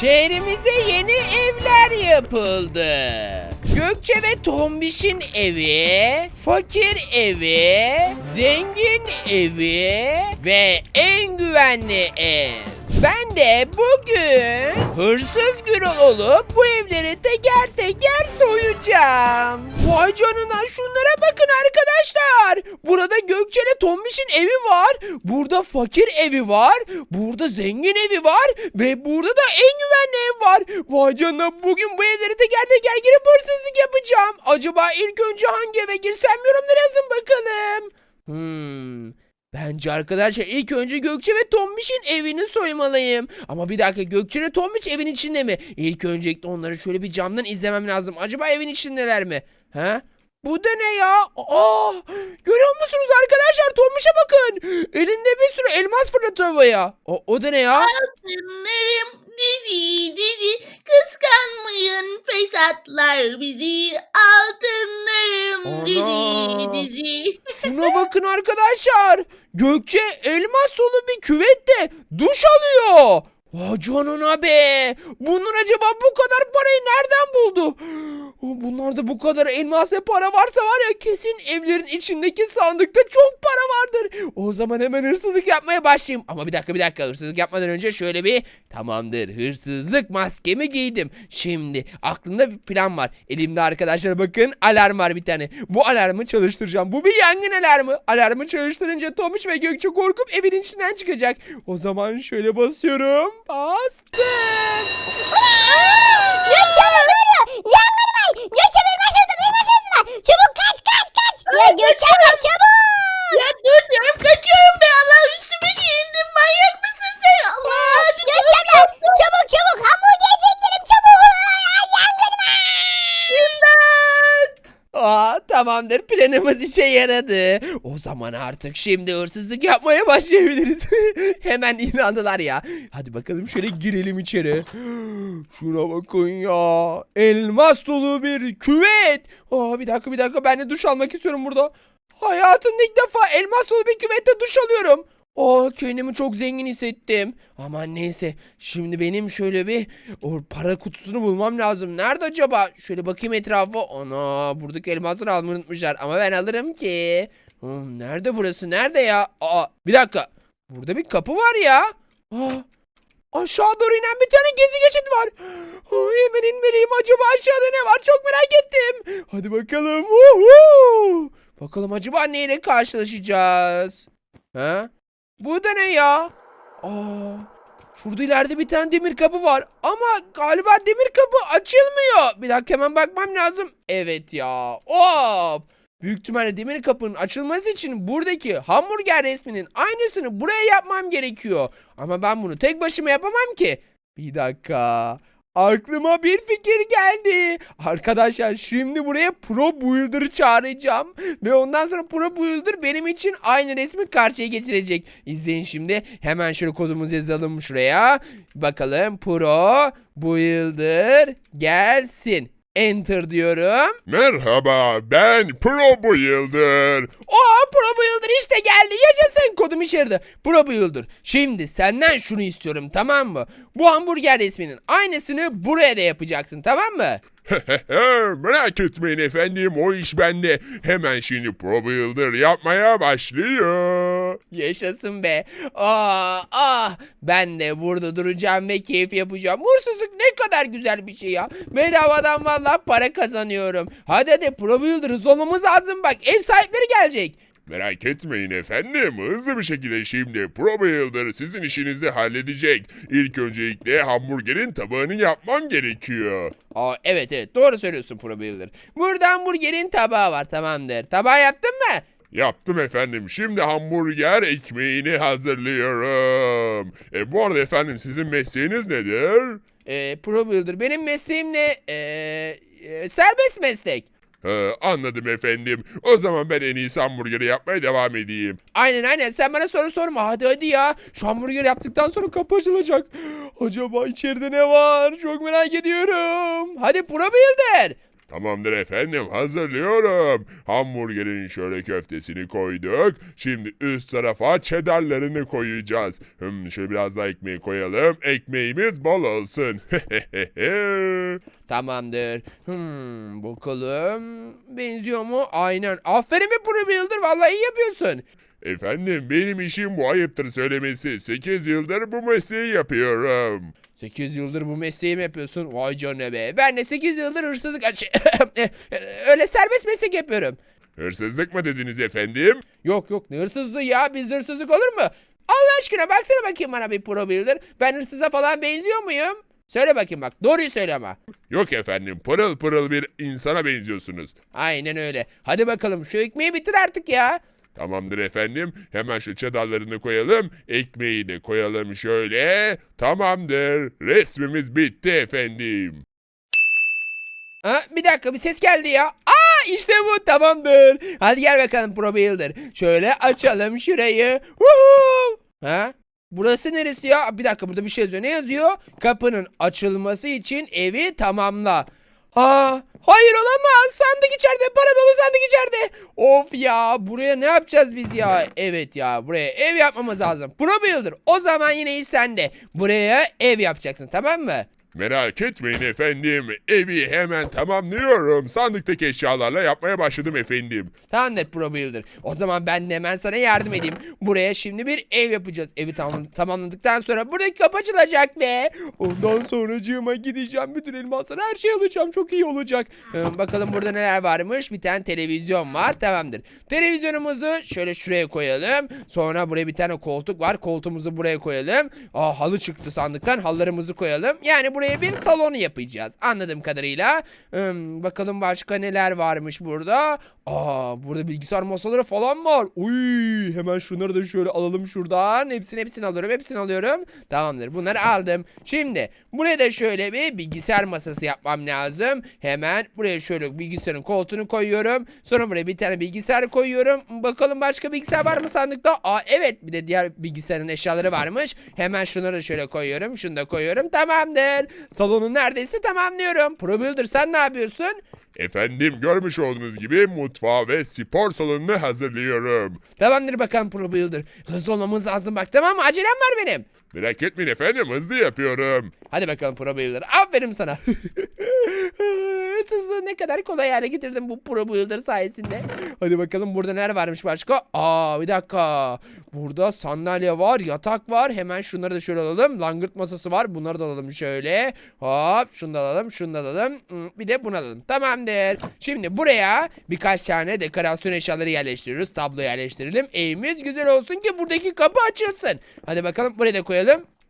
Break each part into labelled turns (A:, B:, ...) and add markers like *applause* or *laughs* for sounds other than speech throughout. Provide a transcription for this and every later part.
A: Şehrimize yeni evler yapıldı. Gökçe ve Tombiş'in evi, fakir evi, zengin evi ve en güvenli ev. Ben de bugün hırsız günü olup bu evleri teker teker soyacağım. Vay canına şunlara bakın arkadaşlar. Burada Gökçe ile Tombiş'in evi var. Burada fakir evi var. Burada zengin evi var. Ve burada da en güvenli ev var. Vay canına bugün bu evleri teker teker girip hırsızlık yapacağım. Acaba ilk önce hangi eve girsem yorumlara yazın bakalım. Hmm. Bence arkadaşlar ilk önce Gökçe ve Tombiş'in evini soymalıyım. Ama bir dakika Gökçe ve Tombiş evin içinde mi? İlk öncelikle onları şöyle bir camdan izlemem lazım. Acaba evin içindeler mi? Ha? Bu da ne ya? Aa, görüyor musunuz arkadaşlar? Tombiş'e bakın. Elinde bir sürü elmas fırlatıyor havaya. O, o da ne ya?
B: Altınlarım dizi dizi kıskanmayın fesatlar bizi altınlarım
A: Ana.
B: dizi dizi.
A: Şuna bakın arkadaşlar. Gökçe elmas dolu bir küvette duş alıyor. Vay canına be. Bunlar acaba bu kadar parayı nereden buldu? Bunlarda bu kadar elmas ve para varsa var ya kesin evlerin içindeki sandıkta çok para vardır. O zaman hemen hırsızlık yapmaya başlayayım. Ama bir dakika bir dakika hırsızlık yapmadan önce şöyle bir tamamdır hırsızlık maskemi giydim. Şimdi aklımda bir plan var. Elimde arkadaşlar bakın alarm var bir tane. Bu alarmı çalıştıracağım. Bu bir yangın alarmı. Alarmı çalıştırınca Tomuş ve Gökçe korkup evin içinden çıkacak. O zaman şöyle basıyorum. Bastım.
C: Gökçe abla ne oluyor? Yangın var. Gökçe abla elmas yırdım elmas yırdım. Çabuk kaç abla çabuk.
B: Ya dur diyorum kaçıyorum be Allah üstüme giyindim manyak mısın sen Allah hadi
C: Gökçe abla çabuk çabuk hamburger çektirim çabuk. Ay, Yangın var.
B: İmdat.
A: Aa, tamamdır planımız işe yaradı. O zaman artık şimdi hırsızlık yapmaya başlayabiliriz. *laughs* Hemen inandılar ya. Hadi bakalım şöyle girelim içeri. *gasps* Şuna bakın ya. Elmas dolu bir küvet. Aa, bir dakika bir dakika ben de duş almak istiyorum burada. Hayatımda ilk defa elmas dolu bir küvette duş alıyorum. Aa kendimi çok zengin hissettim. Aman neyse. Şimdi benim şöyle bir o para kutusunu bulmam lazım. Nerede acaba? Şöyle bakayım etrafa. Ana buradaki elmasları almayı unutmuşlar. Ama ben alırım ki. Hmm, nerede burası? Nerede ya? Aa bir dakika. Burada bir kapı var ya. Aa, aşağı doğru inen bir tane gezi geçidi var. *gasps* Aa, hemen inmeliyim. Acaba aşağıda ne var? Çok merak ettim. Hadi bakalım. Uhu. Bakalım acaba neyle karşılaşacağız? Ha? Bu da ne ya? Aa, şurada ileride bir tane demir kapı var. Ama galiba demir kapı açılmıyor. Bir dakika hemen bakmam lazım. Evet ya. Hop. Büyük ihtimalle demir kapının açılması için buradaki hamburger resminin aynısını buraya yapmam gerekiyor. Ama ben bunu tek başıma yapamam ki. Bir dakika. Aklıma bir fikir geldi. Arkadaşlar şimdi buraya Pro Builder'ı çağıracağım. Ve ondan sonra Pro Builder benim için aynı resmi karşıya geçirecek. İzleyin şimdi. Hemen şöyle kodumuzu yazalım şuraya. Bakalım Pro Builder gelsin. Enter diyorum.
D: Merhaba ben Pro Builder.
A: Oo Pro Builder işte geldi. Yaşasın kodum işe yaradı. Pro Builder. Şimdi senden şunu istiyorum tamam mı? Bu hamburger resminin aynısını buraya da yapacaksın tamam mı? *laughs*
D: Merak etmeyin efendim o iş bende. Hemen şimdi Pro Builder yapmaya başlıyor.
A: Yaşasın be. Aa, ah ben de burada duracağım ve keyif yapacağım. Hırsızlık ne kadar güzel bir şey ya. Bedavadan vallahi para kazanıyorum. Hadi hadi Pro Builder hızlı olmamız lazım bak. Ev sahipleri gelecek.
D: Merak etmeyin efendim hızlı bir şekilde şimdi Pro Builder sizin işinizi halledecek. İlk öncelikle hamburgerin tabağını yapmam gerekiyor.
A: Aa, evet evet doğru söylüyorsun Pro Builder. Burada hamburgerin tabağı var tamamdır. Tabağı yaptın mı?
D: Yaptım efendim. Şimdi hamburger ekmeğini hazırlıyorum. E bu arada efendim sizin mesleğiniz nedir?
A: Ee, Pro Builder benim mesleğim ne? Ee, e, serbest meslek.
D: He, anladım efendim. O zaman ben en iyisi hamburgeri yapmaya devam edeyim.
A: Aynen aynen sen bana soru sorma hadi hadi ya. Şu hamburger yaptıktan sonra kapı açılacak. *gasps* Acaba içeride ne var? Çok merak ediyorum. Hadi Pro Builder.
D: Tamamdır efendim hazırlıyorum. Hamburgerin şöyle köftesini koyduk. Şimdi üst tarafa çedarlarını koyacağız. Hmm, şöyle biraz daha ekmeği koyalım. Ekmeğimiz bol olsun. *laughs*
A: Tamamdır. Hmm, bakalım. Benziyor mu? Aynen. Aferin be Pro Builder. Vallahi iyi yapıyorsun.
D: Efendim benim işim bu ayıptır söylemesi. 8 yıldır bu mesleği yapıyorum.
A: 8 yıldır bu mesleği mi yapıyorsun? Vay canına be. Ben de 8 yıldır hırsızlık... Şey, *coughs* Öyle serbest meslek yapıyorum.
D: Hırsızlık mı dediniz efendim?
A: Yok yok ne hırsızlığı ya bizde hırsızlık olur mu? Allah aşkına baksana bakayım bana bir pro builder. Ben hırsıza falan benziyor muyum? Söyle bakayım bak doğruyu söyle ama.
D: Yok efendim pırıl pırıl bir insana benziyorsunuz.
A: Aynen öyle. Hadi bakalım şu ekmeği bitir artık ya.
D: Tamamdır efendim. Hemen şu çedarlarını koyalım. Ekmeği de koyalım şöyle. Tamamdır. Resmimiz bitti efendim.
A: Ha, bir dakika bir ses geldi ya. Aa işte bu tamamdır. Hadi gel bakalım pro builder. Şöyle açalım şurayı. Ha? Burası neresi ya? Bir dakika burada bir şey yazıyor. Ne yazıyor? Kapının açılması için evi tamamla. Ha, hayır olamaz. Sandık içeride. Para dolu sandık içeride. Of ya. Buraya ne yapacağız biz ya? Evet ya. Buraya ev yapmamız lazım. Pro Builder. O zaman yine iş sende. Buraya ev yapacaksın tamam mı?
D: Merak etmeyin efendim. Evi hemen tamamlıyorum. Sandıktaki eşyalarla yapmaya başladım efendim.
A: Tamamdır Pro Builder. O zaman ben de hemen sana yardım edeyim. Buraya şimdi bir ev yapacağız. Evi tamam, tamamladıktan sonra buradaki kapı açılacak ve ondan sonracığıma gideceğim. Bütün elmasları her şeyi alacağım. Çok iyi olacak. Ee, bakalım burada neler varmış. Bir tane televizyon var. Tamamdır. Televizyonumuzu şöyle şuraya koyalım. Sonra buraya bir tane koltuk var. Koltuğumuzu buraya koyalım. Aa halı çıktı sandıktan. Halılarımızı koyalım. Yani buraya bir salon yapacağız. Anladığım kadarıyla. Hmm, bakalım başka neler varmış burada. Aa burada bilgisayar masaları falan var. Uy hemen şunları da şöyle alalım şuradan. Hepsini hepsini alıyorum. Hepsini alıyorum. Tamamdır. Bunları aldım. Şimdi buraya da şöyle bir bilgisayar masası yapmam lazım. Hemen buraya şöyle bilgisayarın koltuğunu koyuyorum. Sonra buraya bir tane bilgisayar koyuyorum. Bakalım başka bilgisayar var mı sandıkta? Aa evet bir de diğer bilgisayarın eşyaları varmış. Hemen şunları da şöyle koyuyorum. Şunu da koyuyorum. Tamamdır. Salonu neredeyse tamamlıyorum. Pro Builder sen ne yapıyorsun?
D: Efendim görmüş olduğunuz gibi mutfağı ve spor salonunu hazırlıyorum.
A: Tamamdır bakalım Pro Builder. Hızlı olmamız lazım bak tamam mı? Acelem var benim.
D: Merak etmeyin efendim hızlı yapıyorum.
A: Hadi bakalım Pro Builder. Aferin sana. *laughs* Hızlı ne kadar kolay hale getirdim bu Pro Builder sayesinde. Hadi bakalım burada neler varmış başka? Aa bir dakika. Burada sandalye var, yatak var. Hemen şunları da şöyle alalım. Langırt masası var. Bunları da alalım şöyle. Hop şunu da alalım, şunu da alalım. Hmm, Bir de bunu alalım. Tamamdır. Şimdi buraya birkaç tane dekorasyon eşyaları yerleştiriyoruz. Tablo yerleştirelim. Evimiz güzel olsun ki buradaki kapı açılsın. Hadi bakalım buraya da koyalım.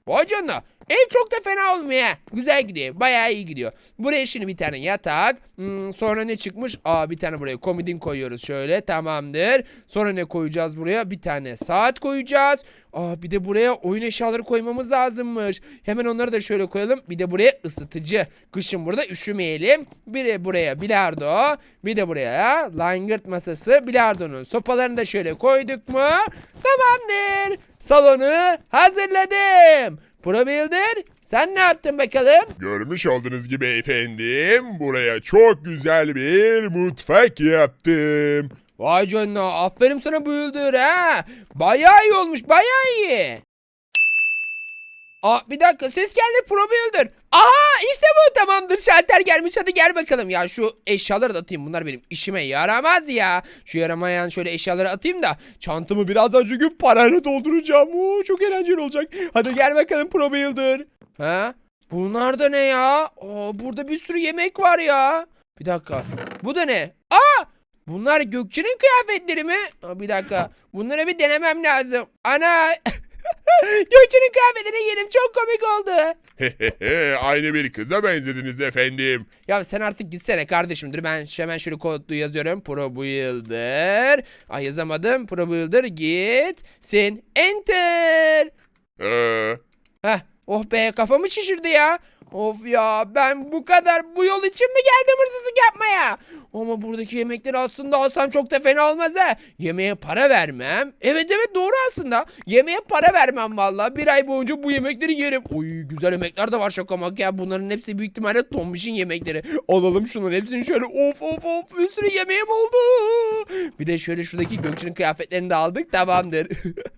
A: Vay canına. Ev çok da fena olmuyor. Güzel gidiyor. Bayağı iyi gidiyor. Buraya şimdi bir tane yatak. Hmm, sonra ne çıkmış? Aa bir tane buraya komodin koyuyoruz şöyle. Tamamdır. Sonra ne koyacağız buraya? Bir tane saat koyacağız. Aa bir de buraya oyun eşyaları koymamız lazımmış. Hemen onları da şöyle koyalım. Bir de buraya ısıtıcı. Kışın burada üşümeyelim. Bir de buraya bilardo. Bir de buraya langırt masası. Bilardonun sopalarını da şöyle koyduk mu? Tamamdır. Salonu hazırladım. Pro Builder sen ne yaptın bakalım?
D: Görmüş olduğunuz gibi efendim buraya çok güzel bir mutfak yaptım.
A: Vay canına aferin sana Builder ha. Bayağı iyi olmuş bayağı iyi. Aa bir dakika ses geldi Pro. Aha işte bu tamamdır şalter gelmiş hadi gel bakalım ya şu eşyaları da atayım bunlar benim işime yaramaz ya. Şu yaramayan şöyle eşyaları atayım da çantamı birazdan çünkü parayla dolduracağım. Oo, çok eğlenceli olacak. Hadi gel bakalım Pro. Ha? Bunlar da ne ya? Aa, burada bir sürü yemek var ya. Bir dakika. Bu da ne? Aa! Bunlar Gökçe'nin kıyafetleri mi? Aa, bir dakika. Bunları bir denemem lazım. Ana! *laughs* *laughs* Gökçe'nin kıyafetlerini giydim. Çok komik oldu. *laughs*
D: Aynı bir kıza benzediniz efendim.
A: Ya sen artık gitsene kardeşim. Dur ben şu- hemen şöyle kodu yazıyorum. Pro Builder. Ay yazamadım. Pro Builder gitsin. Enter.
D: Ee,
A: Heh. Oh be kafamı şişirdi ya. Of ya ben bu kadar bu yol için mi geldim hırsızlık yapmaya? Ama buradaki yemekleri aslında alsam çok da fena olmaz ha. Yemeğe para vermem. Evet evet doğru aslında. Yemeğe para vermem vallahi. Bir ay boyunca bu yemekleri yerim. Oy güzel yemekler de var şakamak ya. Bunların hepsi büyük ihtimalle Tombiş'in yemekleri. Alalım şunların hepsini şöyle of of of bir sürü yemeğim oldu. Bir de şöyle şuradaki Gökçe'nin kıyafetlerini de aldık tamamdır.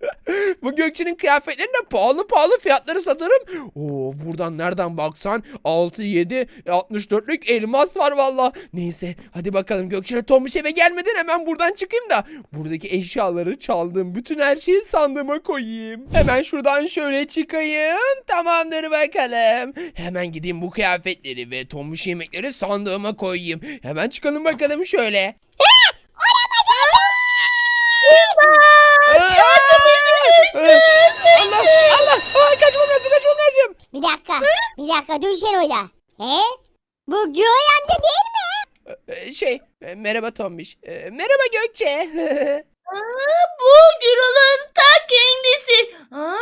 A: *laughs* bu Gökçe'nin kıyafetlerini de pahalı pahalı fiyatları satarım. Oo buradan nereden baksan 6 7 64'lük elmas var valla. Neyse hadi bakalım Gökçe'yle Tomuş eve gelmeden hemen buradan çıkayım da buradaki eşyaları çaldığım bütün her şeyi sandığıma koyayım. Hemen şuradan şöyle çıkayım. Tamamdır bakalım. Hemen gideyim bu kıyafetleri ve Tomuş yemekleri sandığıma koyayım. Hemen çıkalım bakalım şöyle. Allah Allah Aa, kaçmam lazım kaçmam lazım.
C: Bir dakika. Bir dakika dur sen orada. He? Bu Güray amca değil mi?
A: Ee, Şey e, merhaba Tombiş. Ee, Merhaba Gökçe. *laughs*
B: Aa, bu Gürol'un ta kendisi. Ha?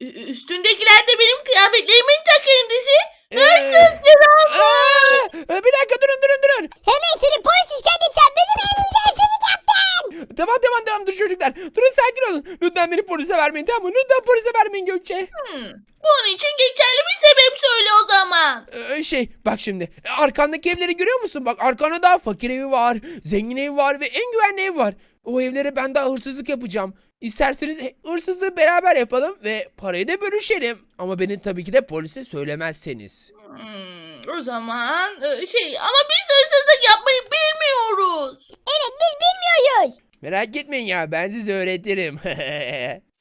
B: Ü- Üstündekiler de benim kıyafetlerimin ta kendisi. Hırsız Gürol.
A: Aa, bir dakika durun durun durun.
C: Hemen seni polis şikayet edeceğim. Bizim evimize hırsızlık yaptın.
A: Tamam tamam tamam dur çocuklar. Durun sakin olun. Lütfen beni polise vermeyin tamam mı? Lütfen polise vermeyin Gökçe.
B: Hmm, Bunun için geçerli bir sebep söyle o zaman.
A: Ee, şey bak şimdi e, arkandaki evleri görüyor musun? Bak arkanda daha fakir evi var, zengin evi var ve en güvenli ev var. O evlere ben daha hırsızlık yapacağım. İsterseniz hırsızlığı beraber yapalım ve parayı da bölüşelim. Ama beni tabii ki de polise söylemezseniz.
B: Hmm, o zaman e, şey ama biz hırsızlık yapmayı bilmiyoruz.
C: Evet biz bilmiyoruz.
A: Merak etmeyin ya ben size öğretirim. *laughs*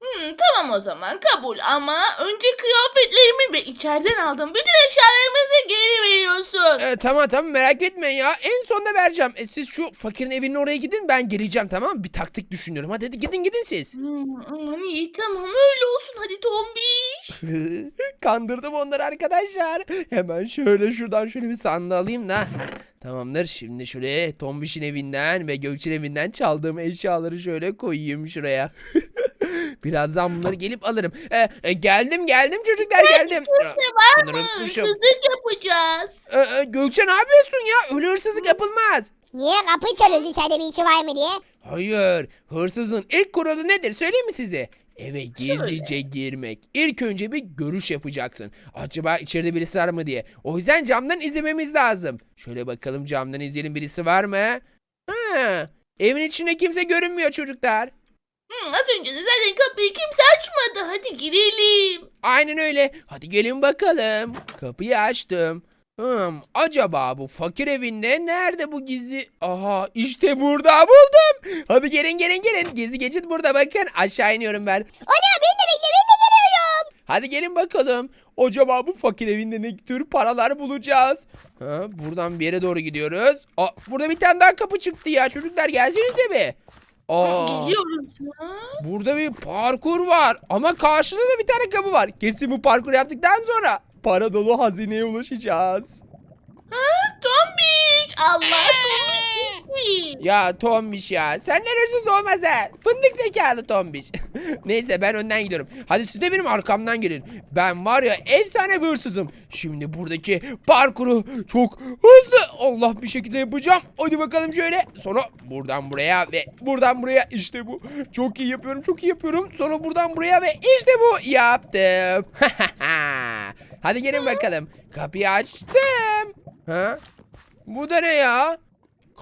B: Hmm, tamam o zaman kabul ama önce kıyafetlerimi ve içeriden aldığım bütün eşyalarımızı geri veriyorsun.
A: Ee, tamam tamam merak etmeyin ya. En sonunda vereceğim. E, siz şu fakirin evinin oraya gidin ben geleceğim tamam mı? Bir taktik düşünüyorum. Hadi, hadi gidin gidin siz.
B: Hmm, aman iyi tamam öyle olsun hadi tombiş. *laughs*
A: Kandırdım onları arkadaşlar. Hemen şöyle şuradan şöyle bir sandığı alayım da. Tamamdır. Şimdi şöyle Tombiş'in evinden ve Gökçe'nin evinden çaldığım eşyaları şöyle koyayım şuraya. *laughs* Birazdan bunları gelip alırım. E, e, geldim geldim çocuklar geldim.
B: Ne var mı?
A: Bunları unutmuşum.
B: Hırsızlık yapacağız.
A: E, e, Gökçe ne yapıyorsun ya? Öyle hırsızlık yapılmaz.
C: Niye kapıyı çalıyorsun içeride bir işi var mı diye?
A: Hayır. Hırsızın ilk kuralı nedir? Söyleyeyim mi size? Eve gizlice girmek. İlk önce bir görüş yapacaksın. Acaba içeride birisi var mı diye. O yüzden camdan izlememiz lazım. Şöyle bakalım camdan izleyelim birisi var mı? Ha, evin içinde kimse görünmüyor çocuklar.
B: Hmm, az önce de zaten kapıyı kimse açmadı. Hadi girelim.
A: Aynen öyle. Hadi gelin bakalım. Kapıyı açtım. Hmm, acaba bu fakir evinde nerede bu gizli? Aha işte burada buldum. Hadi gelin gelin gelin. Gizli geçit burada bakın. Aşağı iniyorum ben.
C: Ana beni de bekle ben de geliyorum.
A: Hadi gelin bakalım. Acaba bu fakir evinde ne tür paralar bulacağız? Ha, buradan bir yere doğru gidiyoruz. Aa, burada bir tane daha kapı çıktı ya. Çocuklar gelsenize bir. Aa,
B: Geliyoruz ya.
A: burada bir parkur var. Ama karşıda da bir tane kapı var. Kesin bu parkur yaptıktan sonra para dolu hazineye ulaşacağız.
B: Tombiş. Allah tombiş.
A: Ya Tombiş ya. Senden hırsız olmaz ha. Fındık zekalı Tombiş. *laughs* Neyse ben önden gidiyorum. Hadi siz de benim arkamdan gelin. Ben var ya efsane bir hırsızım. Şimdi buradaki parkuru çok hızlı Allah bir şekilde yapacağım. Hadi bakalım şöyle. Sonra buradan buraya ve buradan buraya işte bu. Çok iyi yapıyorum çok iyi yapıyorum. Sonra buradan buraya ve işte bu yaptım. *laughs* Hadi gelin bakalım. Kapıyı açtım. Ha? Bu da ne ya?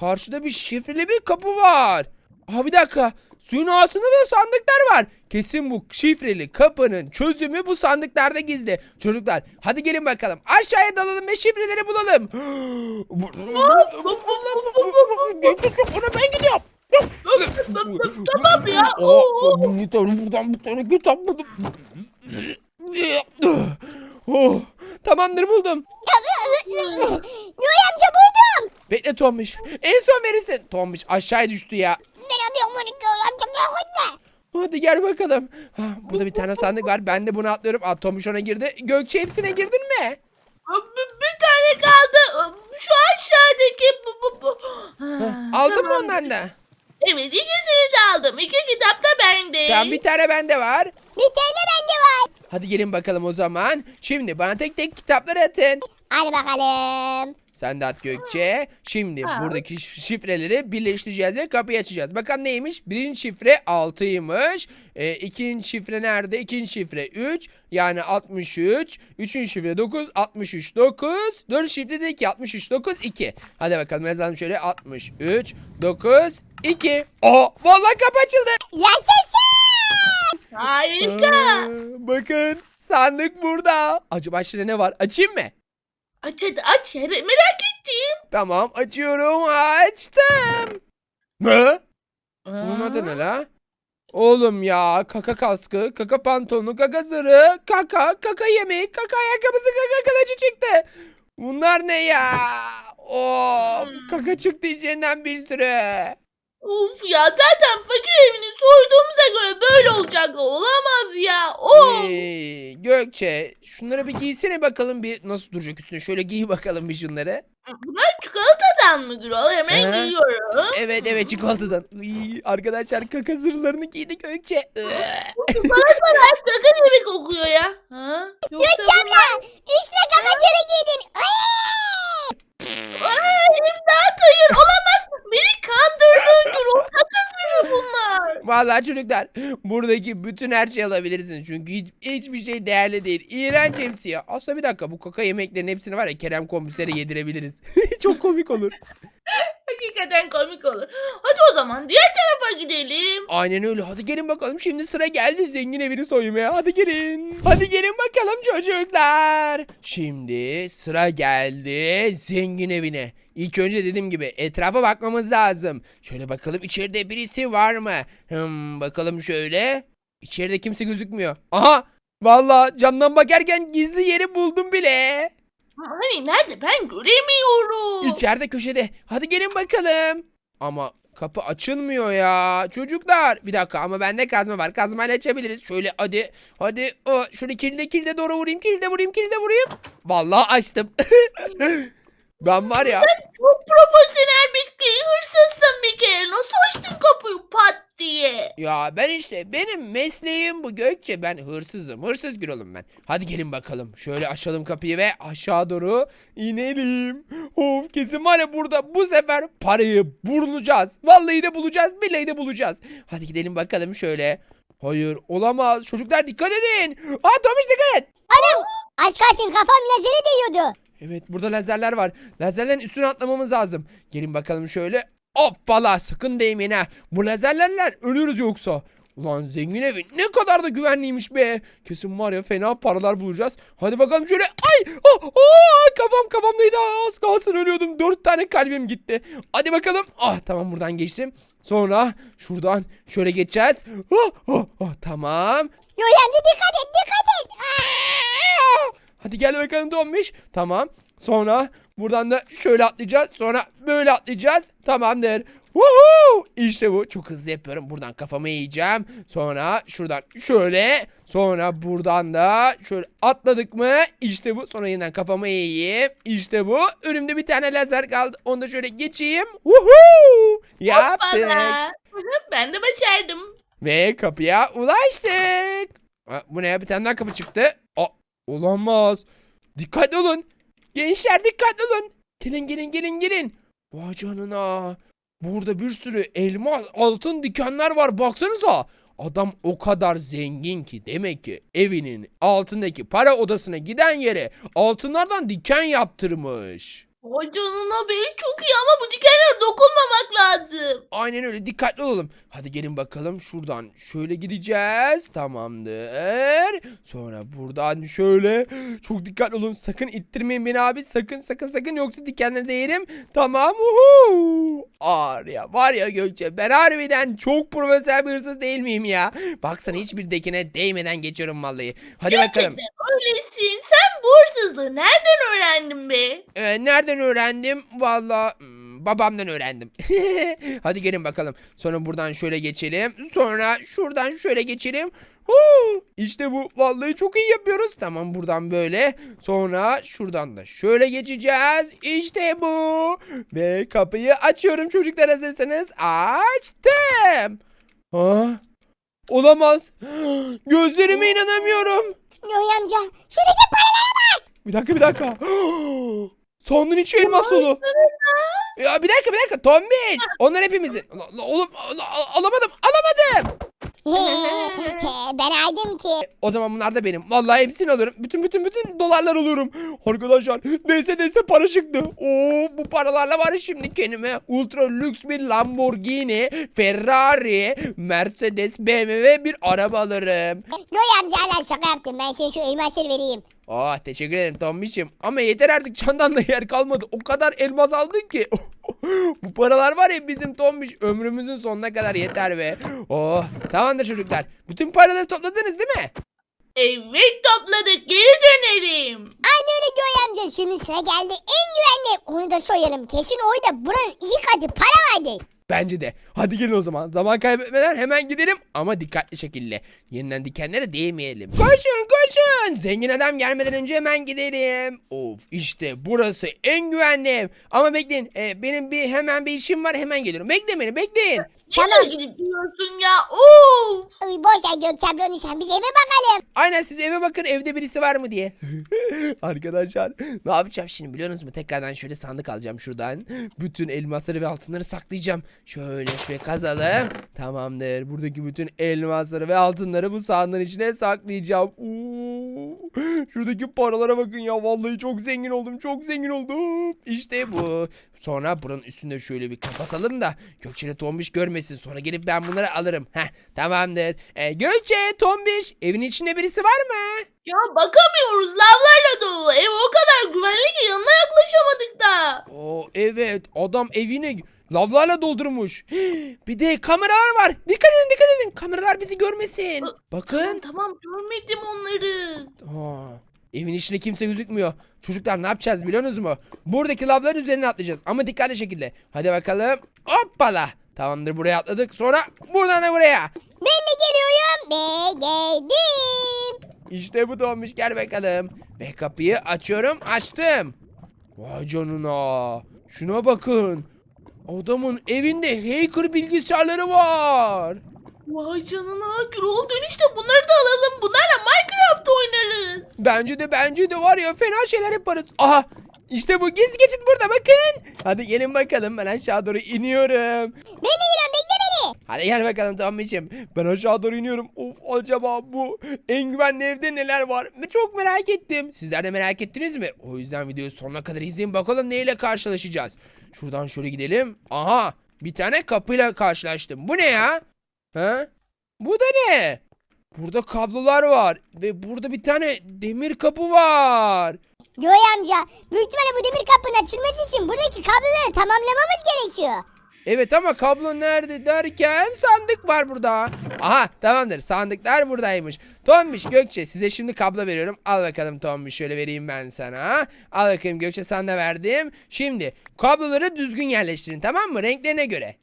A: Karşıda bir şifreli bir kapı var. Aha bir dakika. Suyun altında da sandıklar var. Kesin bu şifreli kapının çözümü bu sandıklarda gizli. Çocuklar hadi gelin bakalım. Aşağıya dalalım ve şifreleri bulalım. Ona ben gidiyorum.
B: Tamam ya.
A: Tane buradan bir tane kitap buldum. Oh, tamamdır buldum.
C: Amca buydum.
A: Bekle Tombiş. En son verirsin. Tombiş aşağıya düştü ya.
C: Ben alıyorum onu amca korkutma.
A: Hadi gel bakalım. Ha, burada bir tane sandık var. Ben de bunu atlıyorum. Aa, Tombiş ona girdi. Gökçe hepsine girdin mi?
B: Bir, bir tane kaldı. Şu aşağıdaki bu bu bu.
A: Ha, aldın mı ondan da?
B: Evet ikisini de aldım. İki kitap da bende.
A: Tamam bir tane bende var.
C: Bir tane bende var.
A: Hadi gelin bakalım o zaman. Şimdi bana tek tek kitapları atın.
C: Hadi bakalım.
A: Sen de at Gökçe. Şimdi
B: Ha.
A: buradaki şif- şifreleri birleştireceğiz ve kapıyı açacağız. Bakalım neymiş? Birinci şifre 6'ymış. E, ikinci şifre nerede? İkinci şifre 3. Yani 63. Üçüncü şifre 9. 63 9. Dördüncü şifre de 2. 63 9 2. Hadi bakalım yazalım şöyle 63 9 2. Oh vallahi kapı açıldı.
C: Yaşasın.
B: Harika.
A: Aa, bakın sandık burada. Acaba içinde ne var? Açayım mı?
B: Aç hadi aç. Merak ettim.
A: Tamam açıyorum açtım. Ne? Bunun adı ne la? Oğlum ya kaka kaskı, kaka pantolonu, kaka zırhı, kaka, kaka yemeği, kaka ayakkabısı, kaka kılıcı çıktı. Bunlar ne ya? Of
B: Hmm.
A: kaka çıktı içinden bir sürü.
B: Of ya zaten fakir evini soyduğumuza göre böyle olacak olamaz ya. Of.
A: Ee, Gökçe şunları bir giysene bakalım bir nasıl duracak üstüne. Şöyle giy bakalım bir şunları.
B: Bunlar çikolatadan mı Gürol? Hemen
A: Aha.
B: giyiyorum.
A: Evet evet çikolatadan. Iy, arkadaşlar kaka zırhlarını giydi Gökçe. Iı.
B: Çikolatalar kaka gibi kokuyor ya. Ha? Yoksa
C: Gökçe abla. Üstüne kaka çörü giydin. Ay.
B: Ay, imdat hayır olamaz. Beni kandırdın Gürol. Kaka sırrı bunlar.
A: Vallahi çocuklar buradaki bütün her şeyi alabilirsiniz. Çünkü hiç, hiçbir şey değerli değil. İğrenç hepsi ya. Aslında bir dakika bu kaka yemeklerin hepsini var ya Kerem komisere yedirebiliriz. *laughs* Çok komik olur.
B: Hakikaten komik olur. Hadi o zaman diğer tarafa gidelim.
A: Aynen öyle. Hadi gelin bakalım. Şimdi sıra geldi zengin evini soymaya. Hadi gelin. Hadi gelin bakalım çocuklar. Şimdi sıra geldi zengin evine. İlk önce dediğim gibi etrafa bakmamız lazım. Şöyle bakalım içeride birisi var mı? Hmm, bakalım şöyle. İçeride kimse gözükmüyor. Aha! Vallahi camdan bakarken gizli yeri buldum bile.
B: Hani nerede ben göremiyorum.
A: İçeride köşede. Hadi gelin bakalım. Ama kapı açılmıyor ya. Çocuklar. Bir dakika ama bende kazma var. Kazmayla açabiliriz. Şöyle hadi. Hadi. O, şöyle kilde kilde doğru vurayım. Kilde vurayım. Kilde vurayım. Vallahi açtım. *laughs* ben var ya.
B: Çok profesyonel bir hırsızsın bir kere. Nasıl açtın kapıyı pat diye?
A: Ya ben işte benim mesleğim bu Gökçe. Ben hırsızım. Hırsız Gürol'um ben. Hadi gelin bakalım. Şöyle açalım kapıyı ve aşağı doğru inelim. Of kesin var ya burada bu sefer parayı bulacağız. Vallahi de bulacağız. Billahi de bulacağız. Hadi gidelim bakalım şöyle. Hayır olamaz. Çocuklar dikkat edin. Aa Tomiş dikkat et.
C: Anam. Aşk olsun kafam lazeri değiyordu.
A: Evet burada lazerler var. Lazerlerin üstüne atlamamız lazım. Gelin bakalım şöyle. Hoppala sakın değmeyin ha. Bu lazerlerle ölürüz yoksa. Ulan zengin evi ne kadar da güvenliymiş be. Kesin var ya fena paralar bulacağız. Hadi bakalım şöyle. Ay! Ah, ah, kafam kafamdaydı. Az kalsın ölüyordum. Dört tane kalbim gitti. Hadi bakalım. Ah tamam buradan geçtim. Sonra şuradan şöyle geçeceğiz. Ah, ah, ah, tamam.
C: Yoy amca dikkat et dikkat et. Aa!
A: Hadi gel bakalım donmuş. Tamam. Sonra buradan da şöyle atlayacağız. Sonra böyle atlayacağız. Tamamdır. Woohoo! İşte bu. Çok hızlı yapıyorum. Buradan kafamı yiyeceğim. Sonra şuradan şöyle. Sonra buradan da şöyle atladık mı? İşte bu. Sonra yeniden kafamı yiyeyim. İşte bu. Önümde bir tane lazer kaldı. Onu da şöyle geçeyim. Woohoo! Yaptık.
B: Hoppala. ben de başardım.
A: Ve kapıya ulaştık. Aa, bu ne ya? Bir tane daha kapı çıktı. Aa, olamaz. Dikkatli olun. Gençler dikkatli olun. Gelin gelin gelin gelin. Vay canına. Burada bir sürü elma altın dikenler var. Baksanıza. Adam o kadar zengin ki demek ki evinin altındaki para odasına giden yere altınlardan diken yaptırmış.
B: O canına be çok iyi ama bu lazım.
A: Aynen öyle dikkatli olalım. Hadi gelin bakalım şuradan şöyle gideceğiz. Tamamdır. Sonra buradan şöyle çok dikkatli olun. Sakın ittirmeyin beni abi. Sakın sakın sakın yoksa dikenleri de yerim. Tamam. Uhu. Ağır ya. Var ya Gökçe ben harbiden çok profesyonel bir hırsız değil miyim ya? Baksana hiçbir dekine değmeden geçiyorum vallahi. Hadi bakalım.
B: Gerçekten öylesin. Sen bu hırsızlığı nereden öğrendin be?
A: Ee, nereden öğrendim? Valla hmm, babamdan öğrendim. *laughs* Hadi gelin bakalım. Sonra buradan şöyle geçelim. Sonra şuradan şöyle geçelim. Huu, işte bu. Vallahi çok iyi yapıyoruz. Tamam buradan böyle. Sonra şuradan da şöyle geçeceğiz. İşte bu. Ve kapıyı açıyorum çocuklar hazırsanız. Açtım. Ha? Olamaz. *gasps* Gözlerime inanamıyorum.
C: Yoy amca şuradaki paralara bak.
A: Bir dakika bir dakika. *gasps* Sandığın içi elmas dolu. Ya bir dakika bir dakika Tombiş. *laughs* Onlar hepimizin. Oğlum ala- alamadım alamadım. *laughs*
C: ben aydım ki.
A: O zaman bunlar da benim. Vallahi hepsini alırım. Bütün bütün bütün dolarlar alıyorum. Arkadaşlar neyse neyse para çıktı. Oo bu paralarla var ya şimdi kendime ultra lüks bir Lamborghini, Ferrari, Mercedes, BMW bir araba alırım.
C: Yoy amca hala şaka yaptım. Ben sana şu elmasları vereyim.
A: Ah teşekkür ederim Tombiş'im. Ama yeter artık çandan da yer kalmadı. O kadar elmas aldın ki. *laughs* Bu paralar var ya bizim Tombiş ömrümüzün sonuna kadar yeter be. Oh tamamdır çocuklar. Bütün paraları topladınız değil mi?
B: Evet topladık geri dönelim.
C: Aynı öyle Yoy amca. Şimdi sıra geldi en güvenli. Onu da soyalım. Kesin oyda buranın iki katı para vardı.
A: Bence de. Hadi gelin o zaman. Zaman kaybetmeden hemen gidelim ama dikkatli şekilde. Yeniden dikenlere değmeyelim. Koşun koşun. Zengin adam gelmeden önce hemen gidelim. Of işte burası en güvenli ev. Ama bekleyin. e, benim bir hemen bir işim var. Hemen geliyorum. Bekleyin beni bekleyin.
B: Nereye gidip diyorsun ya? Of.
C: Ay, Boş ver Gökçe abla onu sen biz eve bakalım.
A: Aynen siz eve bakın evde birisi var mı diye. *laughs* Arkadaşlar ne yapacağım şimdi biliyorsunuz mu? Tekrardan şöyle sandık alacağım şuradan. Bütün elmasları ve altınları saklayacağım. Şöyle şuraya kazalım. Tamamdır. Buradaki bütün elmasları ve altınları bu sandığın içine saklayacağım. Oo, şuradaki paralara bakın ya. Vallahi çok zengin oldum. Çok zengin oldum. İşte bu. Sonra buranın üstünde şöyle bir kapatalım da Gökçe'yle Tombiş görmesin. Sonra gelip ben bunları alırım. Heh tamamdır. E, Gökçe, Tombiş evin içinde birisi var mı?
B: Ya bakamıyoruz lavlarla dolu. Ev o kadar güvenli ki yanına yaklaşamadık da.
A: Oo evet adam evini lavlarla doldurmuş. *gasps* Bir de kameralar var. Dikkat edin dikkat edin. Kameralar bizi görmesin. Bakın.
B: Tamam görmedim onları.
A: Aa, evin içinde kimse gözükmüyor. Çocuklar ne yapacağız biliyorsunuz mu? Buradaki lavların üzerine atlayacağız. Ama dikkatli şekilde. Hadi bakalım. Hoppala. Tamamdır buraya atladık. Sonra buradan da buraya.
C: Ben de geliyorum. Ve geldim.
A: İşte bu doğmuş gel bakalım. Ve kapıyı açıyorum açtım. Vay canına. Şuna bakın. Adamın evinde hacker bilgisayarları var.
B: Vay canına Gürol dönüşte bunları da alalım. Bunlarla Minecraft oynarız.
A: Bence de bence de var ya fena şeyler yaparız. Aha işte bu gizli geçit burada bakın. Hadi gelin bakalım ben aşağı doğru iniyorum.
C: Ben de geliyorum bekle beni.
A: Hadi gel bakalım Tommy'cim. Ben aşağı doğru iniyorum. Of acaba bu en güvenli evde neler var? Çok merak ettim. Sizler de merak ettiniz mi? O yüzden videoyu sonuna kadar izleyin bakalım neyle karşılaşacağız. Şuradan şöyle gidelim. Aha bir tane kapıyla karşılaştım. Bu ne ya? Ha? Bu da ne? Burada kablolar var ve burada bir tane demir kapı var.
C: Yoy amca. Büyük ihtimalle bu demir kapının açılması için buradaki kabloları tamamlamamız gerekiyor.
A: Evet ama kablo nerede derken sandık var burada. Aha tamamdır sandıklar buradaymış. Tombiş Gökçe size şimdi kablo veriyorum. Al bakalım Tombiş şöyle vereyim ben sana. Al bakayım Gökçe sana verdim. Şimdi kabloları düzgün yerleştirin tamam mı? Renklerine göre.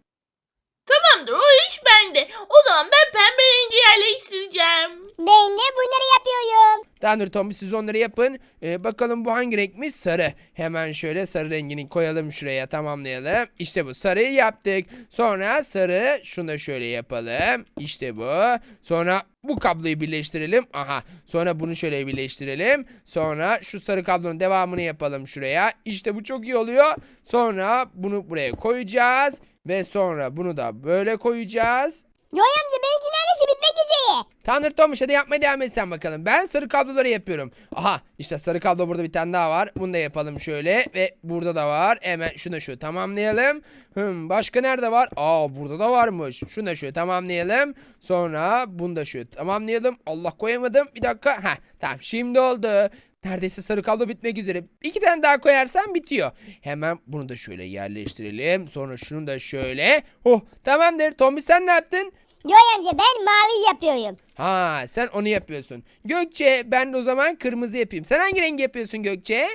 B: Tamamdır o iş bende. O zaman ben pembe rengi yerleştireceğim.
C: Ben de bunları yapıyorum.
A: Tamamdır Tombiş siz onları yapın. Ee, bakalım bu hangi renkmiş? Sarı. Hemen şöyle sarı rengini koyalım şuraya tamamlayalım. İşte bu sarıyı yaptık. Sonra sarı şunu da şöyle yapalım. İşte bu. Sonra bu kabloyu birleştirelim. Aha. Sonra bunu şöyle birleştirelim. Sonra şu sarı kablonun devamını yapalım şuraya. İşte bu çok iyi oluyor. Sonra bunu buraya koyacağız. Ve sonra bunu da böyle koyacağız.
C: Yoy amca benim için neredeyse bitmek üzere.
A: Tanrı Tomuş hadi yapmaya devam et sen bakalım. Ben sarı kabloları yapıyorum. Aha işte sarı kablo burada bir tane daha var. Bunu da yapalım şöyle. Ve burada da var. Hemen şunu şu tamamlayalım. Hmm, başka nerede var? Aa burada da varmış. Şunu da şu tamamlayalım. Sonra bunu da şu tamamlayalım. Allah koyamadım. Bir dakika. Ha tamam şimdi oldu. Neredeyse sarı kablo bitmek üzere. İki tane daha koyarsam bitiyor. Hemen bunu da şöyle yerleştirelim. Sonra şunu da şöyle. Oh tamamdır. Tommy sen ne yaptın?
C: Yoy amca ben mavi yapıyorum.
A: Ha sen onu yapıyorsun. Gökçe ben de o zaman kırmızı yapayım. Sen hangi rengi yapıyorsun Gökçe?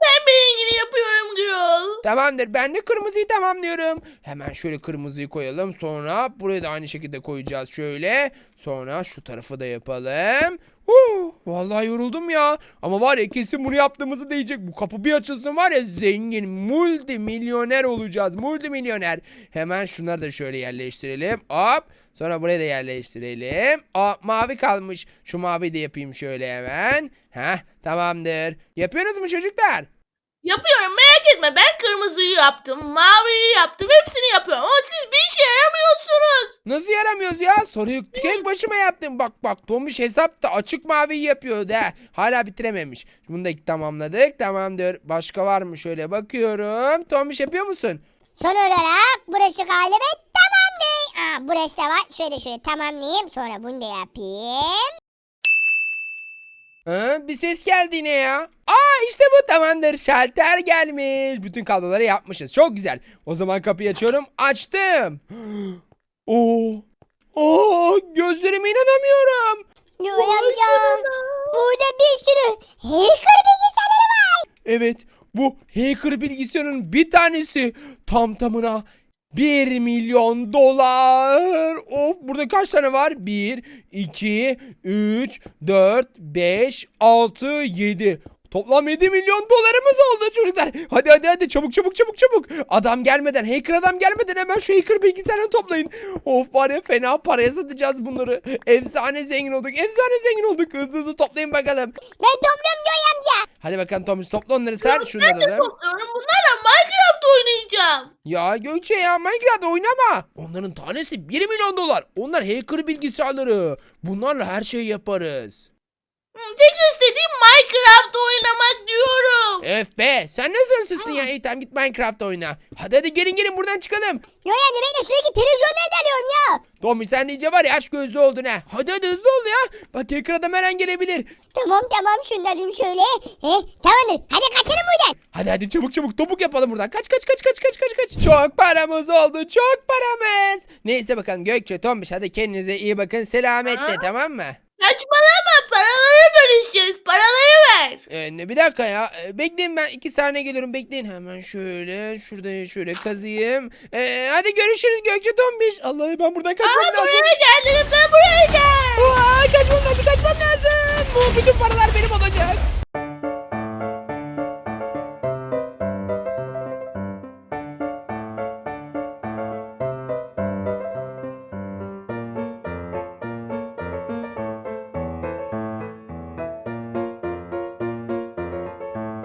B: Pembe rengini yapıyorum Gürol.
A: Tamamdır ben de kırmızıyı tamamlıyorum. Hemen şöyle kırmızıyı koyalım. Sonra buraya da aynı şekilde koyacağız şöyle. Sonra şu tarafı da yapalım. Huh, vallahi yoruldum ya. Ama var ya kesin bunu yaptığımızı diyecek. Bu kapı bir açılsın var ya zengin, multimilyoner olacağız. Multimilyoner. Hemen şunları da şöyle yerleştirelim. Hop. Sonra buraya da yerleştirelim. Aa, mavi kalmış. Şu mavi de yapayım şöyle hemen. Heh tamamdır. Yapıyorsunuz mu çocuklar?
B: Yapıyorum merak etme ben kırmızıyı yaptım, maviyi yaptım hepsini yapıyorum ama siz bir işe yaramıyorsunuz.
A: Nasıl yaramıyoruz ya? Soruyu tek başıma yaptım. Bak bak Tomiş hesapta açık mavi yapıyordu ha. Hala bitirememiş. Bunu da tamamladık. Tamamdır. Başka var mı? Şöyle bakıyorum. Tomiş yapıyor musun?
C: Son olarak burası kaldı ve tamamdır. Aa, burası da var. Şöyle şöyle tamamlayayım. Sonra bunu da yapayım.
A: Ha, bir ses geldi yine ya. Aa işte bu tamamdır. Şalter gelmiş. Bütün kabloları yapmışız. Çok güzel. O zaman kapıyı açıyorum. Açtım. *gasps* Oo. Oo, gözlerime inanamıyorum.
C: Yoy amca. Burada bir sürü hacker bilgisayarları var.
A: Evet bu hacker bilgisayarın bir tanesi tam tamına 1 milyon dolar. Of burada kaç tane var? 1, 2, 3, 4, 5, 6, 7. Toplam 7 milyon dolarımız oldu çocuklar. Hadi hadi hadi çabuk çabuk çabuk çabuk. Adam gelmeden, hacker adam gelmeden hemen şu hacker bilgisayarını toplayın. Of var ya fena paraya satacağız bunları. Efsane zengin olduk. Efsane zengin olduk. Hızlı hızlı toplayın bakalım.
C: Ben topluyorum Yoy amca.
A: Hadi bakalım Tomuş topla onları sen.
B: Ben
A: Şunları
B: de
A: da.
B: topluyorum bunlarla Minecraft oynayacağım.
A: Ya Gökçe ya Minecraft oynama. Onların tanesi 1 milyon dolar. Onlar hacker bilgisayarları. Bunlarla her şeyi yaparız.
B: Hı, Tek istediğim Minecraft oynamak diyorum.
A: Öf be sen ne hırsızsın ya? İyi tamam git Minecraft oyna. Hadi hadi gelin gelin buradan çıkalım.
C: Yoy amca ben de sürekli televizyonda dalıyorum ya.
A: Tommy sen de iyice var ya aç gözlü oldun ha. Hadi hadi hızlı ol ya. Bak hacker adam her an gelebilir.
C: Tamam tamam şunu alayım şöyle. He, tamamdır. Hadi kaçalım buradan.
A: Hadi hadi çabuk çabuk topuk yapalım buradan. Kaç kaç kaç kaç kaç kaç kaç. Çok paramız oldu çok paramız. Neyse bakalım Gökçe Tombiş hadi kendinize iyi bakın. Selametle
B: Aa.
A: tamam mı?
B: Saçmalama bölüşeceğiz paraları ver.
A: Ee, ne bir dakika ya. Ee, bekleyin ben iki saniye geliyorum. Bekleyin hemen şöyle. Şurada şöyle kazıyım. Ee, hadi görüşürüz Gökçe Tombiş. Allah'ım ben buradan kaçmam
B: Aa,
A: lazım.
B: buraya gel dedim buraya gel.
A: Aa, kaçmam lazım kaçmam lazım. Bu bütün paralar benim olacak.